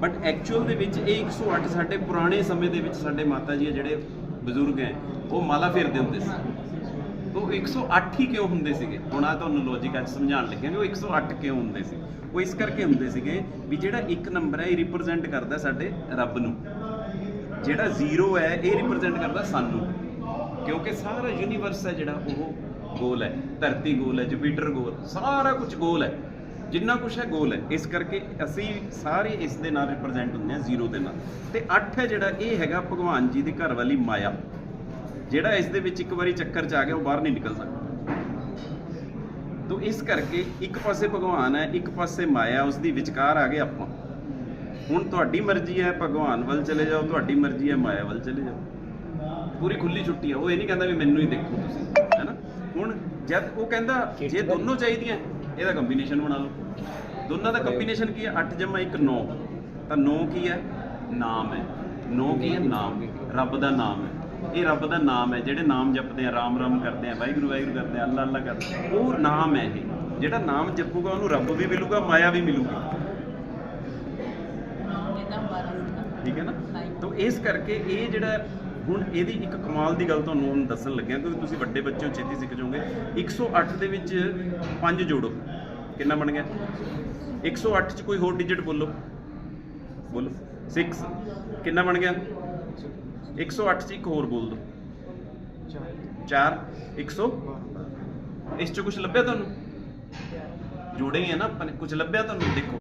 But actual ਦੇ ਵਿੱਚ ਇਹ 108 ਸਾਡੇ ਪੁਰਾਣੇ ਸਮੇਂ ਦੇ ਵਿੱਚ ਸਾਡੇ ਮਾਤਾ ਜੀ ਆ ਜਿਹੜੇ ਬਜ਼ੁਰਗ ਹੈ, ਉਹ ਮਾਲਾ ਫੇਰਦੇ ਹੁੰਦੇ ਸੀ। ਉਹ 108 ਹੀ ਕਿਉਂ ਹੁੰਦੇ ਸੀਗੇ? ਹੁਣ ਆ ਤੁਹਾਨੂੰ ਲੌਜੀਕ ਅੱਜ ਸਮਝਾਉਣ ਲੱਗਿਆ ਵੀ ਉਹ 108 ਕਿਉਂ ਹੁੰਦੇ ਸੀ? ਉਹ ਇਸ ਕਰਕੇ ਹੁੰਦੇ ਸੀਗੇ ਵੀ ਜਿਹੜਾ ਇੱਕ ਨੰਬਰ ਹੈ, ਇਹ ਰਿਪਰੈਜ਼ੈਂਟ ਕਰਦਾ ਸਾਡੇ ਰੱਬ ਨੂੰ। ਜਿਹੜਾ ਜ਼ੀਰੋ ਹੈ, ਇਹ ਰਿਪਰੈਜ਼ੈਂਟ ਕਰਦਾ ਸਾਨੂੰ। ਕਿਉਂਕਿ ਸਾਰਾ ਯੂਨੀਵਰਸ ਹੈ ਜਿਹੜਾ, ਉਹ ਗੋਲ ਹੈ। ਧਰਤੀ ਗੋਲ ਹੈ ਜੁਪੀਟਰ ਗੋਲ ਸਾਰਾ ਕੁਝ ਗੋਲ ਹੈ। ਜਿੰਨਾ ਕੁਝ ਹੈ ਗੋਲ ਹੈ। ਇਸ ਕਰਕੇ ਅਸੀਂ ਸਾਰੇ ਇਸ ਦੇ ਨਾਲ ਰਿਪਰੈਜ਼ੈਂਟ ਹੁੰਦੇ ਹਾਂ ਜ਼ੀਰੋ ਦੇ ਨਾਲ। ਤੇ 8 ਹੈ ਜਿਹੜਾ ਇਹ ਹੈਗਾ ਭਗਵਾਨ ਜੀ ਦੇ ਘਰ ਵਾਲੀ ਮਾਇਆ। ਜਿਹੜਾ ਇਸ ਦੇ ਵਿੱਚ ਇੱਕ ਵਾਰੀ ਚੱਕਰ ਚ ਆ ਗਿਆ ਉਹ ਬਾਹਰ ਨਹੀਂ ਨਿਕਲ ਸਕਦਾ। ਤੋ ਇਸ ਕਰਕੇ ਇੱਕ ਪਾਸੇ ਭਗਵਾਨ ਹੈ ਇੱਕ ਪਾਸੇ ਮਾਇਆ ਉਸ ਦੀ ਵਿਚਕਾਰ ਆ ਗਏ ਆਪਾਂ। ਹੁਣ ਤੁਹਾਡੀ ਮਰਜ਼ੀ ਹੈ ਭਗਵਾਨ ਵੱਲ ਚਲੇ ਜਾਓ ਤੁਹਾਡੀ ਮਰਜ਼ੀ ਹੈ ਮਾਇਆ ਵੱਲ ਚਲੇ ਜਾਓ। ਪੂਰੀ ਖੁੱਲੀ ਛੁੱਟੀ ਹੈ ਉਹ ਇਹ ਨਹੀਂ ਕਹਿੰਦਾ ਵੀ ਮੈਨੂੰ ਹੀ ਦੇਖੋ ਤੁਸੀਂ ਹੈਨਾ ਹੁਣ ਜਦ ਉਹ ਕਹਿੰਦਾ ਜੇ ਦੋਨੋਂ ਚਾਹੀਦੀਆਂ ਇਹਦਾ ਕੰਬੀਨੇਸ਼ਨ ਬਣਾ ਲਓ। ਦੋਨਾਂ ਦਾ ਕੰਬੀਨੇਸ਼ਨ ਕੀ ਹੈ? 8 ਜਮਾ 1 9 ਤਾਂ 9 ਕੀ ਹੈ? ਨਾਮ ਹੈ। 9 ਕੀ ਹੈ? ਨਾਮ। ਰੱਬ ਦਾ ਨਾਮ ਹੈ। ਇਹ ਰੱਬ ਦਾ ਨਾਮ ਹੈ। ਜਿਹੜੇ ਨਾਮ ਜਪਦੇ ਆ ਰਾਮ ਰਾਮ ਕਰਦੇ ਆ ਵਾਹਿਗੁਰੂ ਵਾਹਿਗੁਰੂ ਕਰਦੇ ਆ ਅੱਲਾ ਅੱਲਾ ਕਰਦੇ ਆ ਉਹ ਨਾਮ ਹੈ ਇਹ। ਜਿਹੜਾ ਨਾਮ ਜਪੂਗਾ ਉਹਨੂੰ ਰੱਬ ਵੀ ਮਿਲੂਗਾ ਮਾਇਆ ਵੀ ਮਿਲੂਗੀ। ਠੀਕ ਹੈ ਨਾ? ਤਾਂ ਇਸ ਕਰਕੇ ਇਹ ਜਿਹੜਾ ਹੁਣ ਇਹਦੀ ਇੱਕ ਕਮਾਲ ਦੀ ਗੱਲ ਤੁਹਾਨੂੰ ਹੁਣ ਦੱਸਣ ਲੱਗਿਆ, ਕਿਉਂਕਿ ਤੁਸੀਂ ਵੱਡੇ ਬੱਚੇ ਹੋ, ਛੇਤੀ ਸਿੱਖ ਜਾਓਗੇ। 108 ਦੇ ਵਿੱਚ 5 ਜੋੜੋ। ਕਿੰਨਾ ਬਣ ਗਿਆ? 108 ਚ ਕੋਈ ਹੋਰ ਡਿਜਿਟ ਬੋਲੋ। ਬੋਲੋ। 6 ਕਿੰਨਾ ਬਣ ਗਿਆ? 108 ਚ ਇੱਕ ਹੋਰ ਬੋਲ ਦਿਓ 4 100 ਇਸ ਚ ਕੁਝ ਲੱਭਿਆ ਤੁਹਾਨੂੰ? ਜੋੜੇ ਹੀ ਹੈ ਨਾ ਆਪਾਂ ਨੇ। ਕੁਝ ਲੱਭਿਆ ਤੁਹਾਨੂੰ? ਦੇਖੋ।